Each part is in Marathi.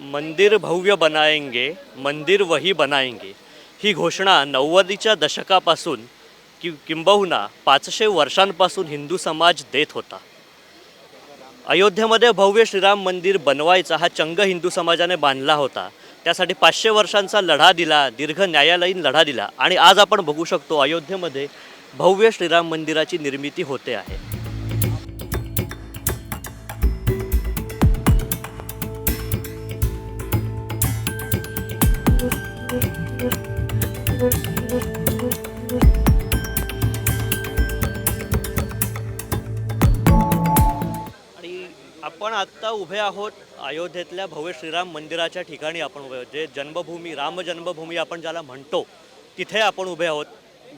मंदिर भव्य बनाएंगे मंदिर वही बनाएंगे. ही घोषणा नव्वदीच्या दशकापासून कि किंबहुना पाचशे वर्षांपासून हिंदू समाज देत होता. अयोध्येमध्ये भव्य श्रीराम मंदिर बनवायचा हा चंग हिंदू समाजाने बांधला होता. त्यासाठी पाचशे वर्षांचा लढा दिला दीर्घ न्यायालयीन लढा दिला. आणि आज आपण बघू शकतो अयोध्येमध्ये भव्य श्रीराम मंदिराची निर्मिती होते आहे. आणि आपण आत्ता उभे आहोत अयोध्येतल्या भव्य श्रीराम मंदिराच्या ठिकाणी आपण उभे आहोत जे जन्मभूमी राम जन्मभूमी आपण ज्याला म्हणतो तिथे आपण उभे आहोत.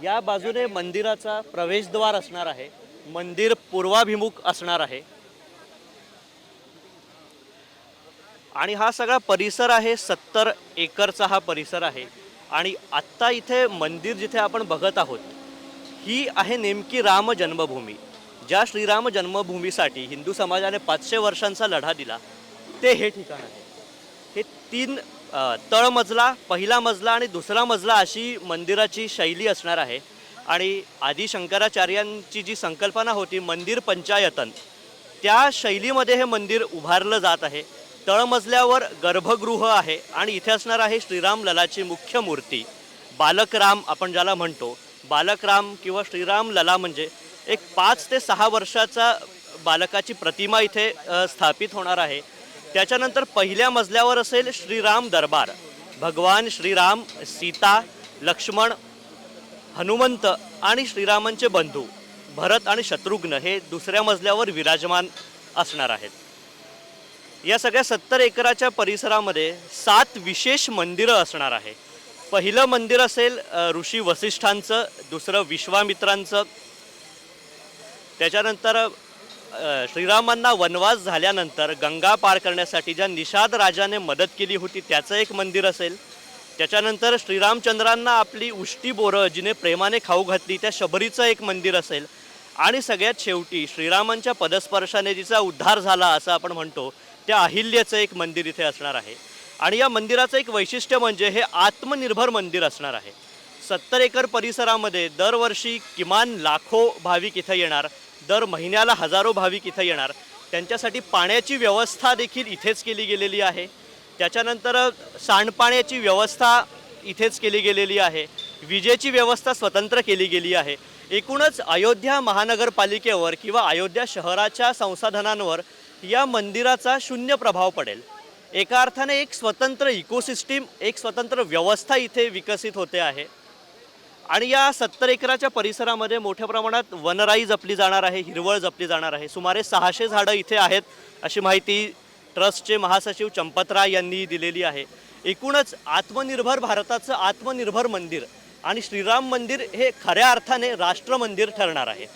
या बाजूने मंदिराचा प्रवेशद्वार असणार आहे मंदिर पूर्वाभिमुख असणार आहे. आणि हा सगळा परिसर आहे सत्तर एकरचा हा परिसर आहे. आणि आत्ता इथे मंदिर जिथे आपण बघत आहोत ही आहे नेमकी राम जन्मभूमी. ज्या श्रीराम जन्मभूमीसाठी हिंदू समाजाने पाचशे वर्षांचा लढा दिला ते हे ठिकाण आहे. हे तीन तळमजला पहिला मजला आणि दुसरा मजला अशी मंदिराची शैली असणार आहे. आणि आदी शंकराचार्यांची जी संकल्पना होती मंदिर पंचायतन त्या शैलीमध्ये हे मंदिर उभारलं जात आहे. तळमजल्यावर गर्भगृह आहे आणि इथे असणार आहे श्रीराम ललाची मुख्य मूर्ती. बालकराम आपण ज्याला म्हणतो बालकराम किंवा श्रीराम लला म्हणजे एक पाच ते सहा वर्षाचा बालकाची प्रतिमा इथे स्थापित होणार आहे. त्याच्यानंतर पहिल्या मजल्यावर असेल श्रीराम दरबार. भगवान श्रीराम सीता लक्ष्मण हनुमंत आणि श्रीरामांचे बंधू भरत आणि शत्रुघ्न हे दुसऱ्या मजल्यावर विराजमान असणार आहेत. या सगळ्या सत्तर एकराच्या परिसरामध्ये सात विशेष मंदिरं असणार आहे. पहिलं मंदिर असेल ऋषी वसिष्ठांचं दुसरं विश्वामित्रांचं. त्याच्यानंतर श्रीरामांना वनवास झाल्यानंतर गंगा पार करण्यासाठी ज्या निषाद राजाने मदत केली होती त्याचं एक मंदिर असेल. त्याच्यानंतर श्रीरामचंद्रांना आपली उष्टी बोरं जिने प्रेमाने खाऊ घातली त्या शबरीचं एक मंदिर असेल. आणि सगळ्यात शेवटी श्रीरामांच्या पदस्पर्शाने जिचा उद्धार झाला असं आपण म्हणतो त्या अहिल्याचं एक मंदिर इथे असणार आहे. आणि या मंदिराचं एक वैशिष्ट्य म्हणजे हे आत्मनिर्भर मंदिर असणार आहे. सत्तर एकर परिसरामध्ये दरवर्षी किमान लाखो भाविक इथं येणार दर महिन्याला हजारो भाविक इथं येणार. त्यांच्यासाठी पाण्याची व्यवस्था देखील इथेच केली गेलेली आहे. त्याच्यानंतर सांडपाण्याची व्यवस्था इथेच केली गेलेली आहे. विजेची व्यवस्था स्वतंत्र केली गेली आहे. एकूणच अयोध्या महानगरपालिकेवर किंवा अयोध्या शहराच्या संसाधनांवर या मंदिराचा शून्य प्रभाव पडेल. एका अर्थाने एक स्वतंत्र इकोसिस्टीम एक स्वतंत्र व्यवस्था इथे विकसित होते आहे. आणि या सत्तर एकराच्या परिसरामध्ये मोठ्या प्रमाणात वनराई जपली जाणार आहे हिरवळ जपली जाणार आहे. सुमारे सहाशे झाडं इथे आहेत अशी माहिती ट्रस्टचे महासचिव चंपतराय यांनी दिलेली आहे. एकूणच आत्मनिर्भर भारताचं आत्मनिर्भर मंदिर आणि श्रीराम मंदिर हे खऱ्या अर्थाने राष्ट्रमंदिर ठरणार आहे.